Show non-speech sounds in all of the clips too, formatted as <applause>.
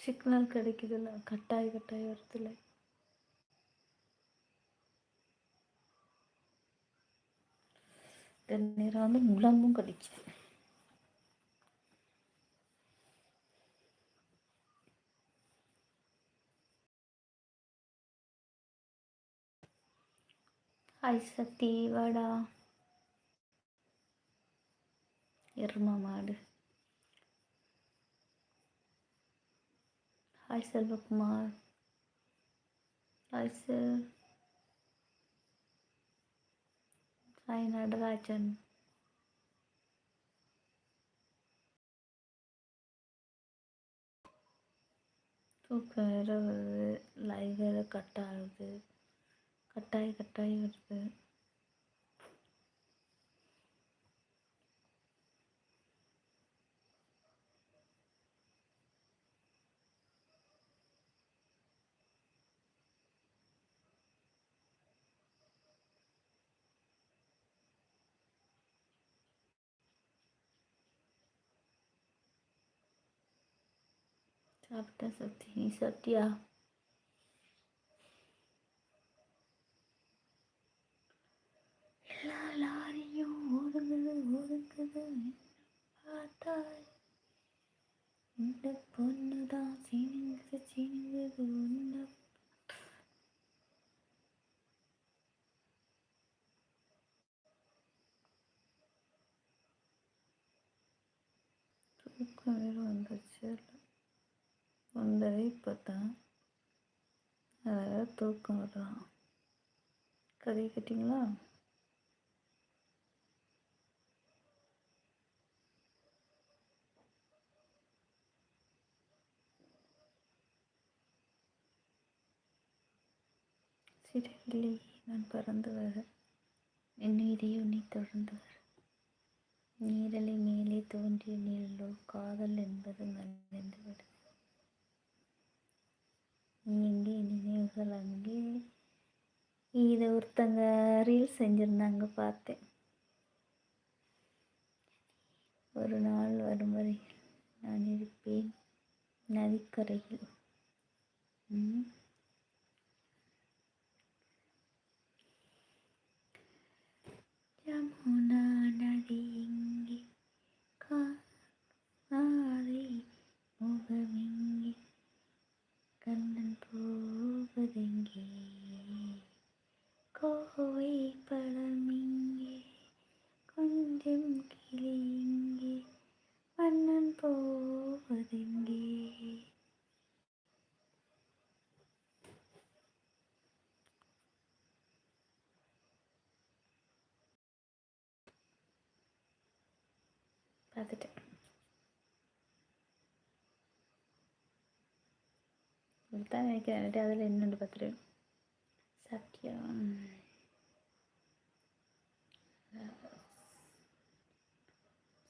Signal கிடைக்குதுல்ல கட்டாய் கட்டாய் வருதுல்ல நேரம் வந்து முழங்கும் கடிச்சேன் ஹாய் சக்தி வாடா எருமா மாடு hi Selvakumar hi sir hi Natarajan தூக்கம் வேற வருது லைவ் வேற கட் ஆகுது கட்டாயி கட்டாயி வருது சாப்பிட்டா சக்தி நீ சாப்பிட்டியா? எல்லா லாரியும் ஒதுங்குது ஒதுங்குது. பார்த்தாய். இந்த பொண்ணு தான் சீனுங்குது சீனுங்குது ஒன்று தூக்கம் வேறு வந்துச்சு ஒன்றரை இப்போ அழகாக அதாவது தூக்கம் வரலாம் கதையை கேட்டிங்களா? சிறையிலே நான் பறந்து வர என் இதயம் நீ தொடர்ந்து வர நீரலை மேலே தோன்றிய நீரலோ காதல் என்பது நலிந்து விட நினைவுகள் அங்கே. இதை ஒருத்தங்க ரீல் செஞ்சுருந்தாங்க பார்த்தேன். ஒரு நாள் வரும் வரை நான் இருப்பேன். நதிக்கரையில். ம். நதி இங்கே. காதை முகமிங்கே. கண்ணன் போவதெங்கே தான் நினைக்கிறேன். அதில் என்னென்னு பார்த்துட்டு. சாப்பிட்டியா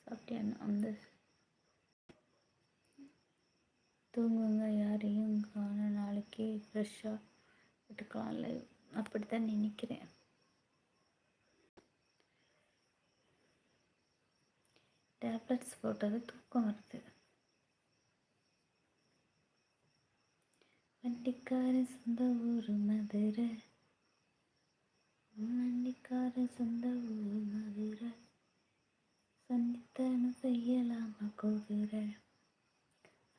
சாப்பிட்டியா அந்த தூங்குங்க யாரையும் காண நாளைக்கு ஃப்ரெஷ்ஷாக விட்டுக்கலாம்ல அப்படி அப்படித்தான் நினைக்கிறேன். டேப்லெட்ஸ் போட்டது தூக்கம் வருது. வண்டிக்கார சொந்த ஊர் மதுரை. வண்டிக்கார சொந்த ஊர் மதுரை. சந்தித்தனம் செய்யலாமா கோகுரை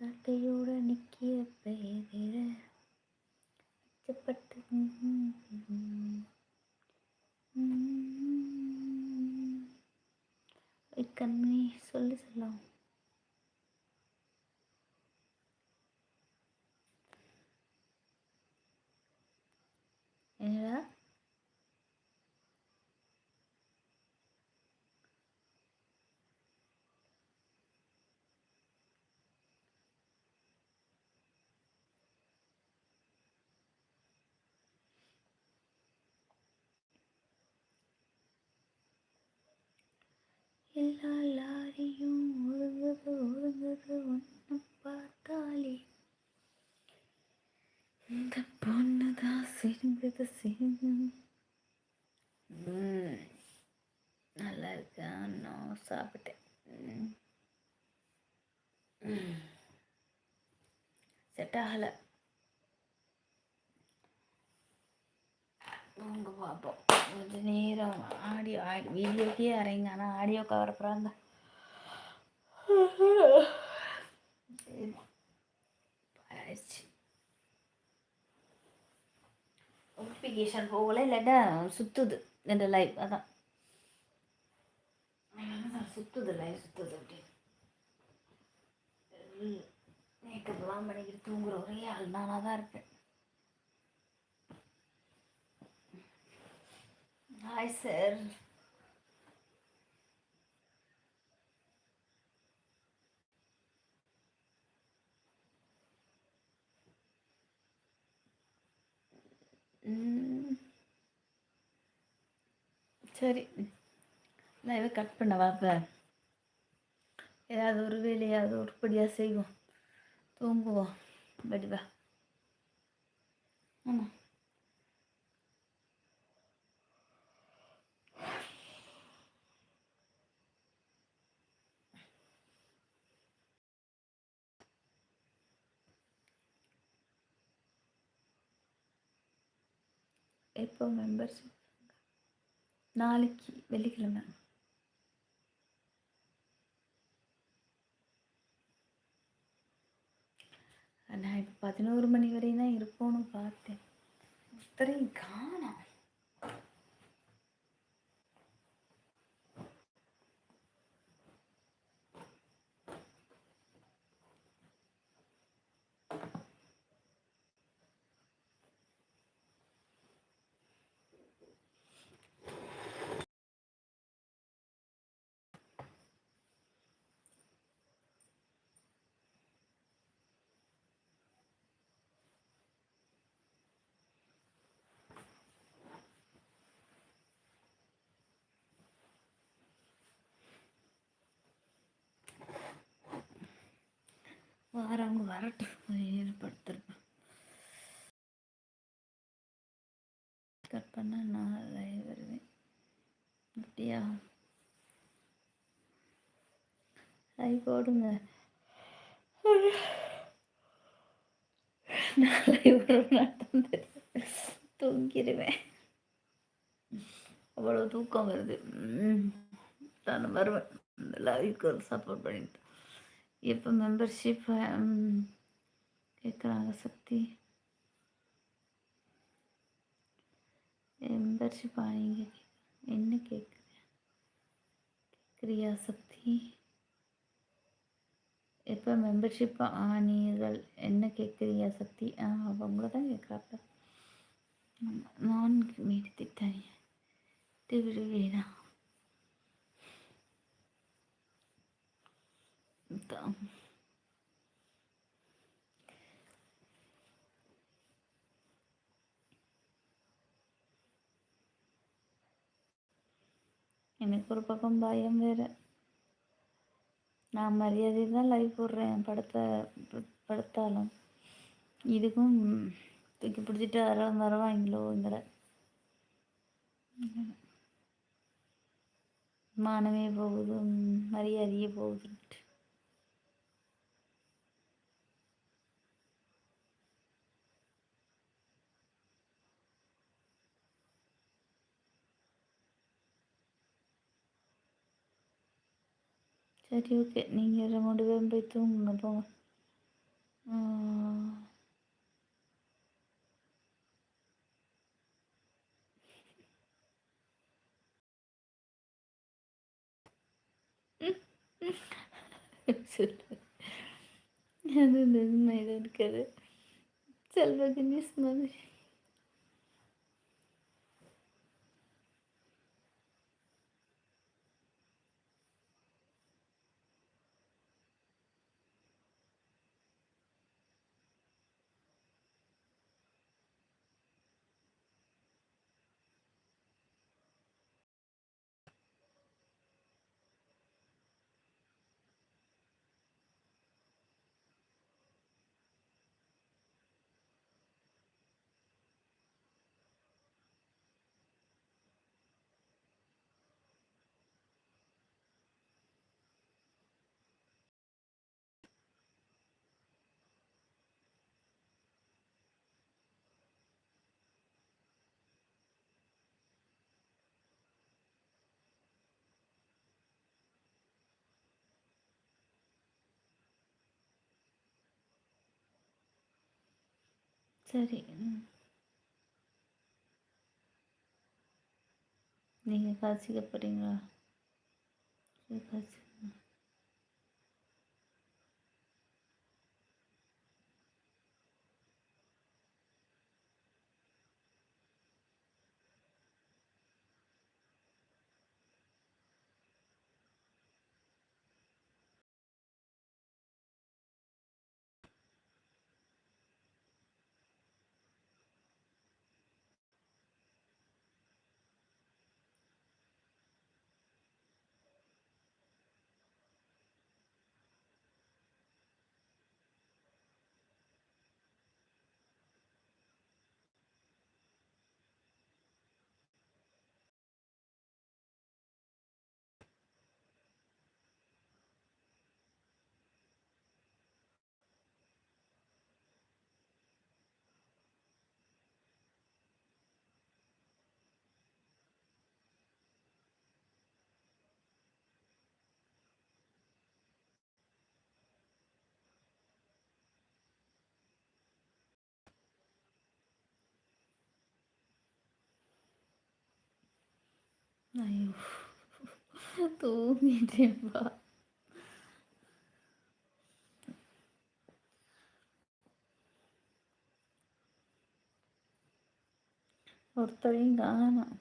சாட்டையோட நிக்கிய பெயர அச்சப்பட்டு கண்மணி சொல்லலாம் என்னடா எல்லா லாரியும் ஒதுங்குது ஒதுங்குது ஒன்று பார்த்தாலே இந்த பொண்ணு தான் சிரிங்குது நல்லா இருக்கா நான் சாப்பிட்டேன். செட் ஆகலை. அவங்க பார்ப்போம் கொஞ்சம் நேரம் ஆடியோ ஆடி வீடியோக்கே அரைங்க. ஆனால் ஆடியோ கவர போகிறாங்க ஆயிடுச்சு நோட்டிஃபிகேஷன் போகல இல்லாட்டா சுற்றுது இந்த லைவ் அதான். சுற்றுது லைவ் சுற்றுது அப்படின்னு மேக்கப்லாம் பண்ணிக்கிட்டு தூங்குற ஒரே ஆள் நானாக தான் இருப்பேன். ஹாய் சார் சரி. லைவை கட் பண்ணவா இப்போ ஏதாவது ஒரு வேலையாவது உருப்படியாக செய்வோம். தூங்குவோம். வடிவா. ஆமாம் எப்போ மெம்பர்ஷிப் நாளைக்கு வெள்ளிக்கிழமை. நான் இப்போ பதினோரு மணி வரையும் தான் இருப்போன்னு பார்த்தேன். ஒருத்தரையும் காணும். வரவங்க வரட்டும். ஏற்படுத்திருப்பேன் கட் பண்ணால் நான் லைவ் வருவேன். அப்படியா? லைவ் போடுங்க. நான் லைவ் வருவேன் தூங்கிடுவேன் அவ்வளோ தூக்கம் வருது. நான் வருவேன். இந்த லைவுக்கு சப்போர்ட் பண்ணிட்டு. எப்போ மெம்பர்ஷிப் um, கேட்குறாங்க சக்தி. மெம்பர்ஷிப் ஆனீங்க என்ன கேட்குறேன் கேட்குறியா சக்தி? எப்போ மெம்பர்ஷிப் ஆனீர்கள்? என்ன கேட்குறியா சக்தி? ஆ அவங்கள தான் கேட்குறாப்ப நான் மீட்டு திட்டாங்க விடுவேனா தான் எனக்கு ஒரு பக்கம் பயம் வேறு. நான் மரியாதை தான் லைவ் போடுறேன் படத்தை படுத்தாலும். இதுக்கும் தூக்கி பிடிச்சிட்டு வர வருவாங்களோங்கிற மானமே போகுது மரியாதையே போகுது. சரி ஓகே நீங்கள் ரெண்டு பேரும் போய் தூங்குங்க போங்க. <laughs> அது இது இருக்காது செல்வ மாதிரி. சரி ம். நீங்க காய்ச்சிக்க சரி காசு ஐயோ தூங்கிட்டேன்ப்பா ஒருத்தரையும் காணும்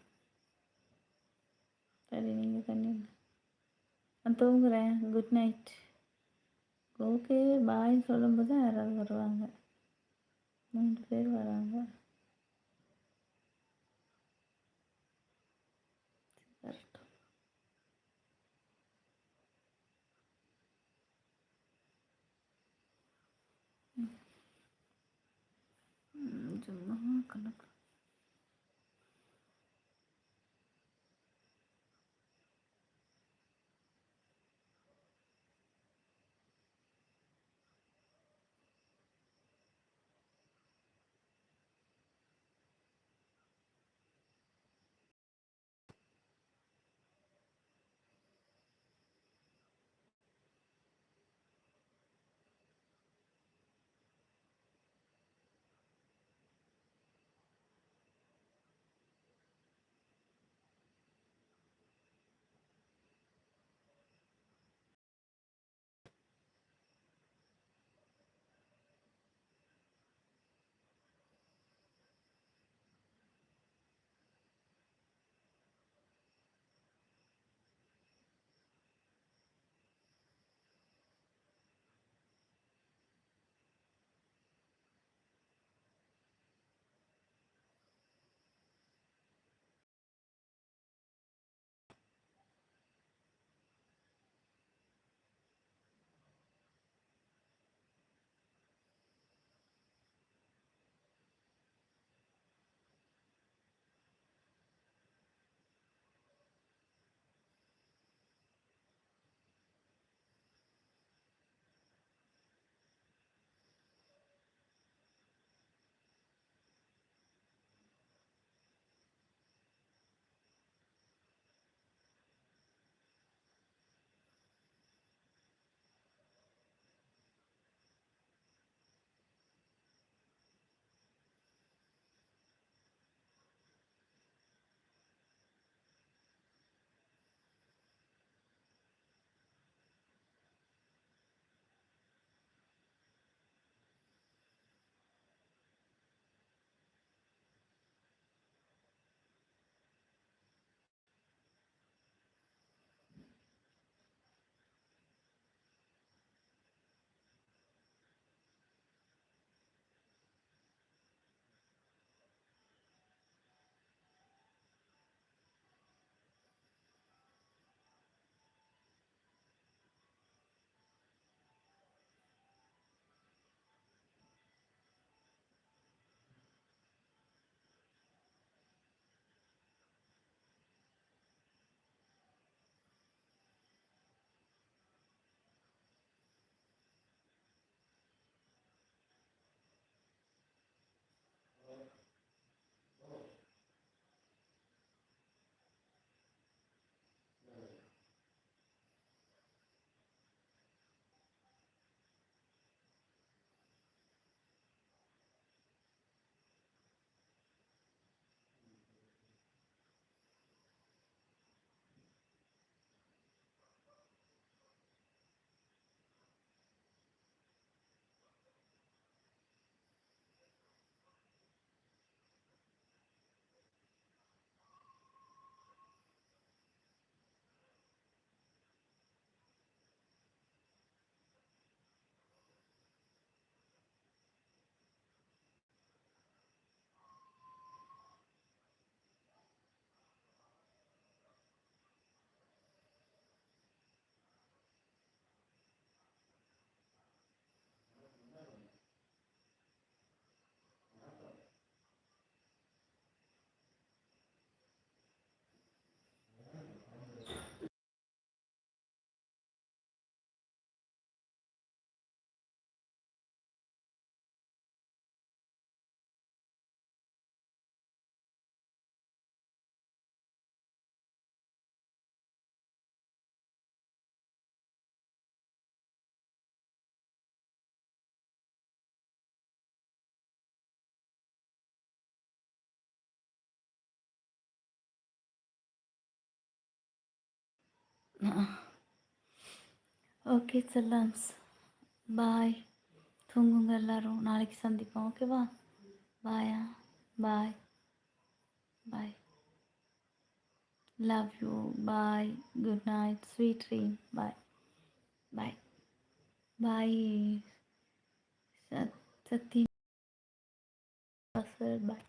சரி நீங்கள் தண்ணிங்க நான் தூங்குறேன் குட் நைட் ஓகே பாய் சொல்லும்போது தான் யாராவது வருவாங்க மூன்று பேர் வராங்க もんかなく ஓகே செல்லம்ஸ் பாய் தூங்குங்க எல்லாரும் நாளைக்கு சந்திப்போம். ஓகேவா பாயா bye bye love you bye good night sweet dream bye bye bye சத் சத்தி பாய்